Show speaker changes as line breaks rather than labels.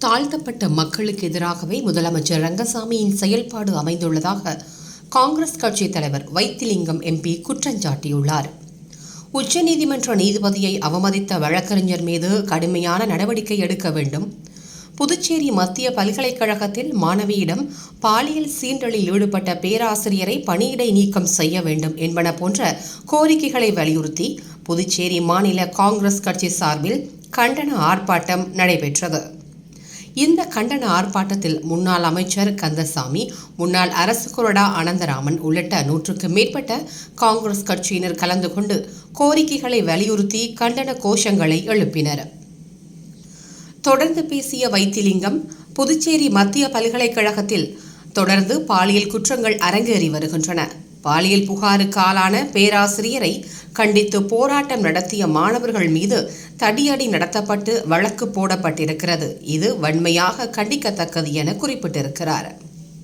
தாழ்த்தப்பட்ட மக்களுக்கு எதிராகவே முதலமைச்சர் ரங்கசாமியின் செயல்பாடு அமைந்துள்ளதாக காங்கிரஸ் கட்சி தலைவர் வைத்திலிங்கம் எம்பி குற்றஞ்சாட்டியுள்ளார் உச்சநீதிமன்ற நீதிபதியை அவமதித்த வழக்கறிஞர் மீது கடுமையான நடவடிக்கை எடுக்க வேண்டும். புதுச்சேரி மத்திய பல்கலைக்கழகத்தில் மாணவியிடம் பாலியல் சீண்டலில் ஈடுபட்ட பேராசிரியரை பணியிடை நீக்கம் செய்ய வேண்டும் என்பன போன்ற கோரிக்கைகளை வலியுறுத்தி புதுச்சேரி மாநில காங்கிரஸ் கட்சி சார்பில் கண்டன ஆர்ப்பாட்டம் நடைபெற்றது. இந்த கண்டன ஆர்ப்பாட்டத்தில் முன்னாள் அமைச்சர் கந்தசாமி முன்னாள் அரசு கொறடா அனந்தராமன் உள்ளிட்ட நூற்றுக்கு மேற்பட்ட காங்கிரஸ் கட்சியினர் கலந்து கொண்டு கோரிக்கைகளை வலியுறுத்தி கண்டன கோஷங்களை எழுப்பினர். தொடர்ந்து பேசிய வைத்திலிங்கம் புதுச்சேரி மத்திய பல்கலைக்கழகத்தில் தொடர்ந்து பாலியல் குற்றங்கள் அரங்கேறி வருகின்றன. பாலியல் புகாருக்கு ஆளான பேராசிரியரை கண்டித்து போராட்டம் நடத்திய மாணவர்கள் மீது தடியடி நடத்தப்பட்டு வழக்கு போடப்பட்டிருக்கிறது. இது வன்மையாக கண்டிக்கத்தக்கது என குறிப்பிட்டிருக்கிறார்.